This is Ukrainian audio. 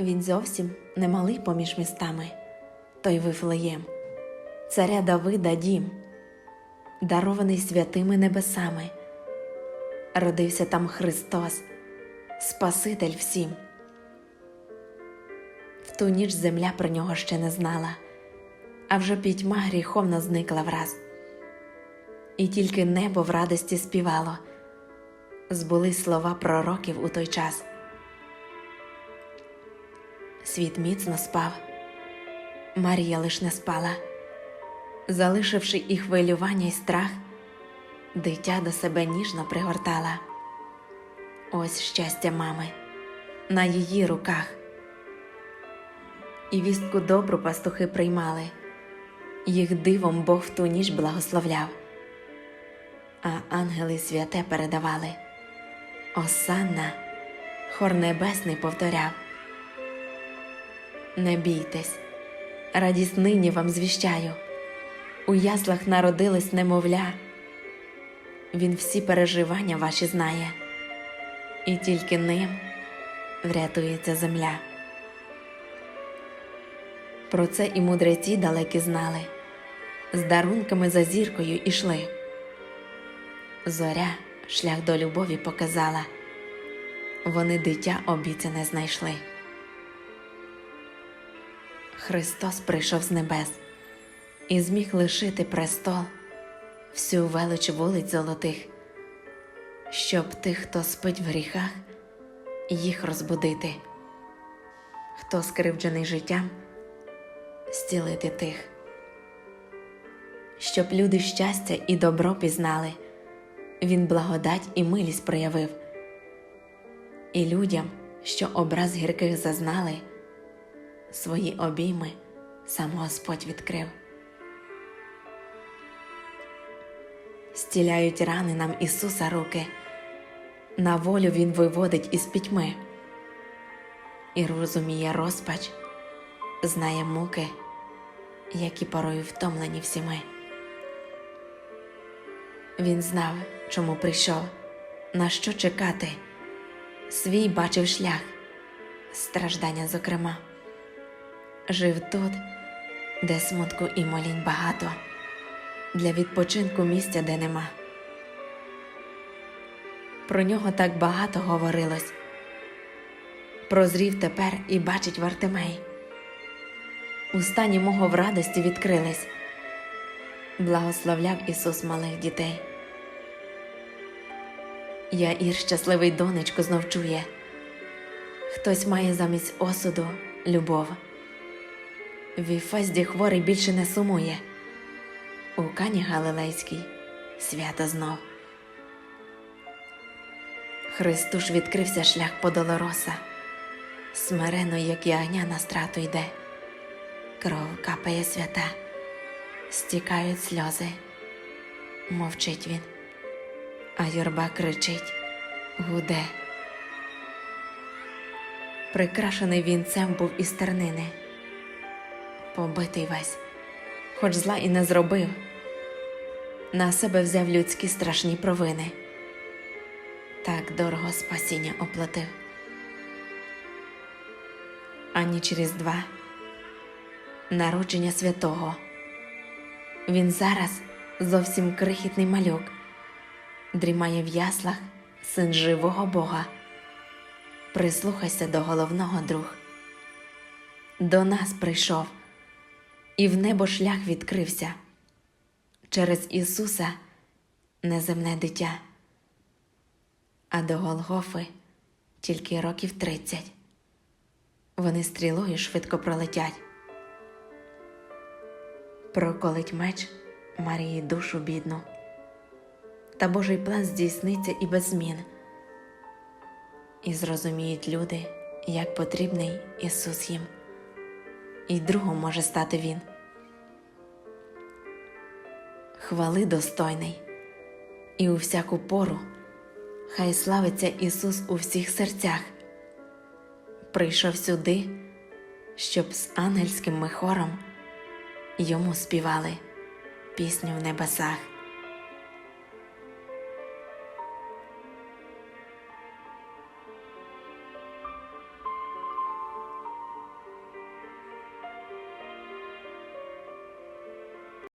Він зовсім немалий поміж містами, той Вифлеєм, царя Давида дім, дарований святими небесами. Родився там Христос, Спаситель всім. В ту ніч земля про нього ще не знала, а вже пітьма гріховно зникла враз. І тільки небо в радості співало, збулись слова пророків у той час. Світ міцно спав, Марія лиш не спала, залишивши і хвилювання й страх, дитя до себе ніжно пригортала. Ось щастя мами на її руках. І вістку добру пастухи приймали, їх дивом Бог в ту ніч благословляв, а ангели святе передавали. Осанна, хор небесний повторяв. Не бійтесь, радість нині вам звіщаю. У яслах народилось немовля. Він всі переживання ваші знає, і тільки ним врятується земля. Про це і мудреці далекі знали, з дарунками за зіркою ішли. Зоря шлях до любові показала, вони дитя обіцяне знайшли. Христос прийшов з небес і зміг лишити престол, всю велич вулиць золотих, щоб тих, хто спить в гріхах, їх розбудити, хто скривджений життям, зцілити тих, щоб люди щастя і добро пізнали, він благодать і милість проявив, і людям, що образ гірких зазнали свої обійми сам Господь відкрив. Стіляють рани нам Ісуса руки, на волю Він виводить із пітьми і розуміє розпач, знає муки, які порою втомлені всі ми. Він знав, чому прийшов, на що чекати, свій бачив шлях, страждання зокрема жив тут, де смутку і молінь багато, для відпочинку місця, де нема. Про нього так багато говорилось. Прозрів тепер і бачить Вартимей. Устані мого в радості відкрились, благословляв Ісус малих дітей. Я ір щасливий донечку знов чує, хтось має замість осуду любов. Віфезді хворий більше не сумує. У Кані Галилейській свято знов. Христу ж відкрився шлях по Долороса, смирено, як ягня на страту йде. Кров капає свята, стікають сльози. Мовчить він, а юрба кричить, гуде. Прикрашений вінцем був із тернини побитий весь, хоч зла і не зробив, на себе взяв людські страшні провини, так дорого спасіння оплатив. Ані через два народження святого. Він зараз зовсім крихітний малюк, дрімає в яслах син живого Бога. Прислухайся до головного друг. До нас прийшов і в небо шлях відкрився через Ісуса неземне дитя, а до Голгофи тільки років тридцять. Вони стрілою швидко пролетять. Проколить меч Марії душу бідну, та Божий план здійсниться і без змін. І зрозуміють люди, як потрібний Ісус їм і другом може стати він. Хвали достойний, і у всяку пору хай славиться Ісус у всіх серцях. Прийшов сюди, щоб з ангельським ми хором йому співали пісню в небесах.